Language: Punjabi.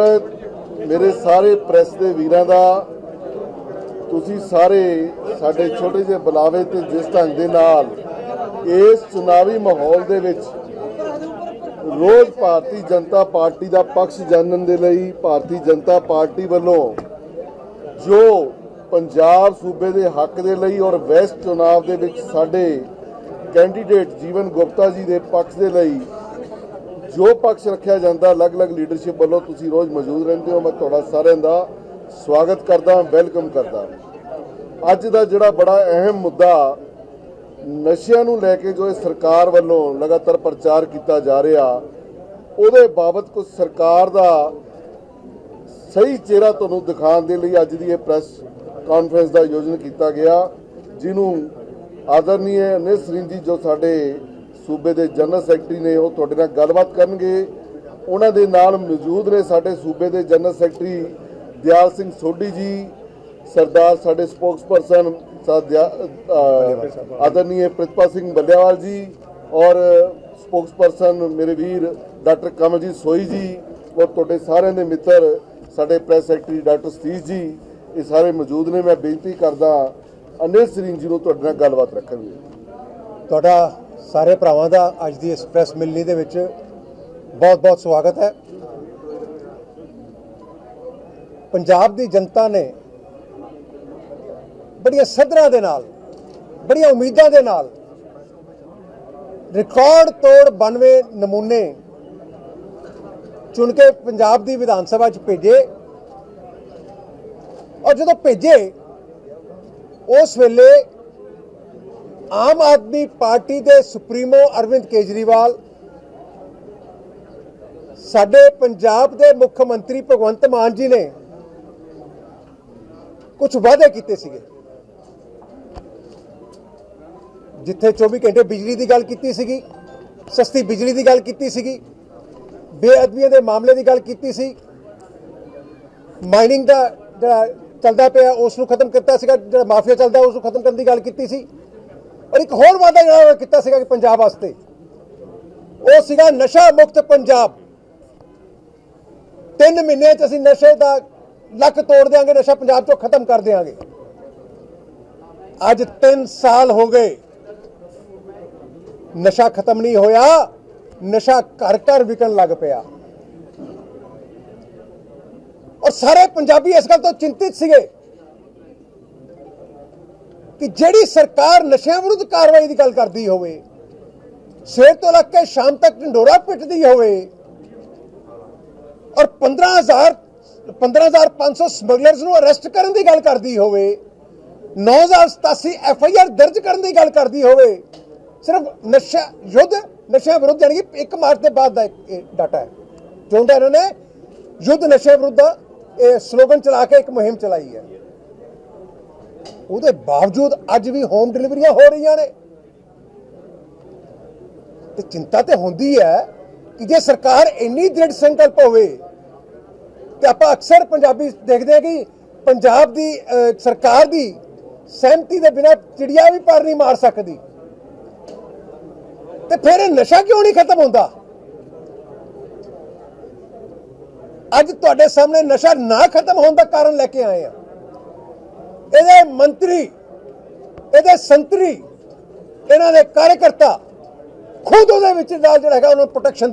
ਮੇਰੇ ਸਾਰੇ ਪ੍ਰੈਸ ਦੇ ਵੀਰਾਂ ਦਾ, ਤੁਸੀਂ ਸਾਰੇ ਸਾਡੇ ਛੋਟੇ ਜਿਹੇ ਬੁਲਾਵੇ ਤੇ ਜਿਸ ਢੰਗ ਦੇ ਨਾਲ ਇਸ ਚੁਣਾਵੀ ਮਾਹੌਲ ਦੇ ਵਿੱਚ ਰੋਜ਼ ਭਾਰਤੀ ਜਨਤਾ ਪਾਰਟੀ ਦਾ ਪੱਖ ਜਾਣਨ ਦੇ ਲਈ ਭਾਰਤੀ ਜਨਤਾ ਪਾਰਟੀ ਵੱਲੋਂ ਜੋ ਪੰਜਾਬ ਸੂਬੇ ਦੇ ਹੱਕ ਦੇ ਲਈ ਔਰ ਵੈਸਟ ਚੁਣਾਵ ਦੇ ਵਿੱਚ ਸਾਡੇ ਕੈਂਡੀਡੇਟ ਜੀਵਨ ਗੁਪਤਾ ਜੀ ਦੇ ਪੱਖ ਦੇ ਲਈ ਜੋ ਪੱਖ ਰੱਖਿਆ ਜਾਂਦਾ, ਅਲੱਗ-ਅਲੱਗ ਲੀਡਰਸ਼ਿਪ ਵੱਲੋਂ ਤੁਸੀਂ ਰੋਜ਼ ਮੌਜੂਦ ਰਹਿੰਦੇ ਹੋ, ਮੈਂ ਤੁਹਾਡਾ ਸਾਰਿਆਂ ਦਾ ਸਵਾਗਤ ਕਰਦਾ ਵੈਲਕਮ ਕਰਦਾ। ਅੱਜ ਦਾ ਜਿਹੜਾ ਬੜਾ ਅਹਿਮ ਮੁੱਦਾ ਨਸ਼ਿਆਂ ਨੂੰ ਲੈ ਕੇ ਜੋ ਇਹ ਸਰਕਾਰ ਵੱਲੋਂ ਲਗਾਤਾਰ ਪ੍ਰਚਾਰ ਕੀਤਾ ਜਾ ਰਿਹਾ, ਉਹਦੇ ਬਾਬਤ ਕੁਝ ਸਰਕਾਰ ਦਾ ਸਹੀ ਚਿਹਰਾ ਤੁਹਾਨੂੰ ਦਿਖਾਉਣ ਦੇ ਲਈ ਅੱਜ ਦੀ ਇਹ ਪ੍ਰੈਸ ਕਾਨਫਰੰਸ ਦਾ ਆਯੋਜਨ ਕੀਤਾ ਗਿਆ, ਜਿਹਨੂੰ ਆਦਰਨੀय ਨਿਸਰਿੰਗ ਜੀ ਜੋ ਸਾਡੇ ਸੂਬੇ ਦੇ ਜਨਰਲ ਸੈਕਟਰੀ ਨੇ ਉਹ ਤੁਹਾਡੇ ਨਾਲ ਗੱਲਬਾਤ ਕਰਨਗੇ। ਉਹਨਾਂ ਦੇ ਨਾਲ ਮੌਜੂਦ ਨੇ ਸਾਡੇ ਸੂਬੇ ਦੇ ਜਨਰਲ ਸੈਕਟਰੀ ਦਿਆਲ ਸਿੰਘ ਸੋਢੀ ਜੀ, ਸਰਦਾਰ ਸਾਡੇ ਸਪੋਕਸਪਰਸਨ ਆਦਰਨੀय ਪ੍ਰਿਤਪਾਲ ਸਿੰਘ ਬੱਲਿਆਵਾਲ ਜੀ ਔਰ ਸਪੋਕਸਪਰਸਨ ਮੇਰੇ ਵੀਰ ਡਾਕਟਰ ਕਮਲਜੀਤ ਸੋਈ ਜੀ ਔਰ ਤੁਹਾਡੇ ਸਾਰਿਆਂ ਦੇ ਮਿੱਤਰ ਸਾਡੇ ਪ੍ਰੈਸ ਸੈਕਟਰੀ ਡਾਕਟਰ ਸਤੀਸ਼ ਜੀ, ਇਹ ਸਾਰੇ ਮੌਜੂਦ ਨੇ। ਮੈਂ ਬੇਨਤੀ ਕਰਦਾ, ਅਨਿਲ ਸਰੀਨ ਜੀ ਨੂੰ ਤੁਹਾਡੇ ਨਾਲ ਗੱਲਬਾਤ ਰੱਖਣਗੇ ਤੁਹਾਡਾ ਸਾਰੇ ਭਰਾਵਾਂ ਦਾ ਅੱਜ ਦੀ ਇਸ ਪ੍ਰੈਸ ਮਿਲਣੀ ਦੇ ਵਿੱਚ ਬਹੁਤ-ਬਹੁਤ ਸਵਾਗਤ ਹੈ। ਪੰਜਾਬ ਦੀ ਜਨਤਾ ਨੇ ਬੜੀਆਂ ਸਦਰਾਂ ਦੇ ਨਾਲ, ਬੜੀਆਂ ਉਮੀਦਾਂ ਦੇ ਨਾਲ ਰਿਕਾਰਡ ਤੋੜ 92 ਨਮੂਨੇ ਚੁਣ ਕੇ ਪੰਜਾਬ ਦੀ ਵਿਧਾਨ ਸਭਾ 'ਚ ਭੇਜੇ ਔਰ ਜਦੋਂ ਭੇਜੇ, ਉਸ ਵੇਲੇ ਆਮ ਆਦਮੀ ਪਾਰਟੀ ਦੇ ਸੁਪਰੀਮੋ ਅਰਵਿੰਦ ਕੇਜਰੀਵਾਲ, ਸਾਡੇ ਪੰਜਾਬ ਦੇ ਮੁੱਖ ਮੰਤਰੀ ਭਗਵੰਤ ਮਾਨ ਜੀ ਨੇ ਕੁਝ ਵਾਅਦੇ ਕੀਤੇ ਸੀਗੇ। ਜਿੱਥੇ 24 ਘੰਟੇ ਬਿਜਲੀ ਦੀ ਗੱਲ ਕੀਤੀ ਸੀਗੀ, ਸਸਤੀ ਬਿਜਲੀ ਦੀ ਗੱਲ ਕੀਤੀ ਸੀਗੀ, ਬੇਅਦਬੀਆਂ ਦੇ ਮਾਮਲੇ ਦੀ ਗੱਲ ਕੀਤੀ ਸੀ, ਮਾਈਨਿੰਗ ਦਾ ਜਿਹੜਾ ਚੱਲਦਾ ਪਿਆ ਉਸ ਨੂੰ ਖਤਮ ਕੀਤਾ ਸੀਗਾ, ਜਿਹੜਾ ਮਾਫੀਆ ਚੱਲਦਾ ਉਸ ਨੂੰ ਖਤਮ ਕਰਨ ਦੀ ਗੱਲ ਕੀਤੀ ਸੀ। ਔਰ ਇੱਕ ਹੋਰ ਵਾਅਦਾ ਜਿਹੜਾ ਕੀਤਾ ਸੀਗਾ ਕਿ ਪੰਜਾਬ ਵਾਸਤੇ, ਉਹ ਸੀਗਾ ਨਸ਼ਾ ਮੁਕਤ ਪੰਜਾਬ। ਤਿੰਨ ਮਹੀਨਿਆਂ 'ਚ ਅਸੀਂ ਨਸ਼ੇ ਦਾ ਲੱਕ ਤੋੜ ਦੇਾਂਗੇ ਨਸ਼ਾ ਪੰਜਾਬ 'ਚੋਂ ਖਤਮ ਕਰ ਦੇਾਂਗੇ ਅੱਜ 3 ਸਾਲ ਹੋ ਗਏ, ਨਸ਼ਾ ਖਤਮ ਨਹੀਂ ਹੋਇਆ, ਨਸ਼ਾ ਘਰ ਘਰ ਵਿਕਣ ਲੱਗ ਪਿਆ। ਔਰ ਸਾਰੇ ਪੰਜਾਬੀ ਇਸ ਗੱਲ ਤੋਂ ਚਿੰਤਿਤ ਸੀਗੇ ਕਿ ਜਿਹੜੀ ਸਰਕਾਰ ਨਸ਼ਿਆਂ ਵਿਰੁੱਧ ਕਾਰਵਾਈ ਦੀ ਗੱਲ ਕਰਦੀ ਹੋਵੇ, ਸਵੇਰ ਤੋਂ ਲੱਗ ਕੇ ਸ਼ਾਮ ਤੱਕ ਢੰਡੋਰਾ ਪਿੱਟਦੀ ਹੋਵੇ, ਔਰ 15000 15500 ਸਮਗਲਰਸ ਨੂੰ ਅਰੈਸਟ ਕਰਨ ਦੀ ਗੱਲ ਕਰਦੀ ਹੋਵੇ 9087 ਐਫ ਆਈ ਆਰ ਦਰਜ ਕਰਨ ਦੀ ਗੱਲ ਕਰਦੀ ਹੋਵੇ, ਸਿਰਫ ਨਸ਼ਾ, ਯੁੱਧ ਨਸ਼ਿਆਂ ਵਿਰੁੱਧ ਯਾਨੀ ਕਿ 1 ਮਾਰਚ ਦੇ ਬਾਅਦ ਦਾ ਇਹ ਡਾਟਾ ਹੈ। ਜੋ ਇਹਨਾਂ ਨੇ, ਯੁੱਧ ਨਸ਼ੇ ਵਿਰੁੱਧ ਇਹ ਸਲੋਗਨ ਚਲਾ ਕੇ ਇੱਕ ਮੁਹਿੰਮ ਚਲਾਈ ਹੈ। ਉਹਦੇ ਬਾਵਜੂਦ ਅੱਜ ਵੀ ਹੋਮ ਡਿਲੀਵਰੀਆਂ ਹੋ ਰਹੀਆਂ ਨੇ। ਤੇ ਚਿੰਤਾ ਤੇ ਹੁੰਦੀ ਹੈ ਕਿ ਜੇ ਸਰਕਾਰ ਇੰਨੀ ਦ੍ਰਿੜ ਸੰਕਲਪ ਹੋਵੇ, ਤੇ ਆਪਾਂ ਅਕਸਰ ਪੰਜਾਬੀ ਦੇਖਦੇ ਹਾਂ ਕਿ ਪੰਜਾਬ ਦੀ ਸਰਕਾਰ ਦੀ ਸਹਿਮਤੀ ਦੇ ਬਿਨਾਂ ਚਿੜੀਆ ਵੀ ਪਰ ਨਹੀਂ ਮਾਰ ਸਕਦੀ। ਤੇ ਫਿਰ ਇਹ ਨਸ਼ਾ ਕਿਉਂ ਨਹੀਂ ਖਤਮ ਹੁੰਦਾ? ਅੱਜ ਤੁਹਾਡੇ ਸਾਹਮਣੇ ਨਸ਼ਾ ਨਾ ਖਤਮ ਹੋਣ ਦਾ ਕਾਰਨ ਲੈ ਕੇ ਆਏ ਆ ਇਹਦੇ ਮੰਤਰੀ, ਇਹਦੇ ਸੰਤਰੀ, ਇਹਨਾਂ ਦੇ ਕਾਰਜਕਰਤਾ ਖੁਦ ਉਹਦੇ ਵਿੱਚ ਨਾਲ ਜਿਹੜਾ ਹੈਗਾ, ਉਹਨੂੰ ਪ੍ਰੋਟੈਕਸ਼ਨ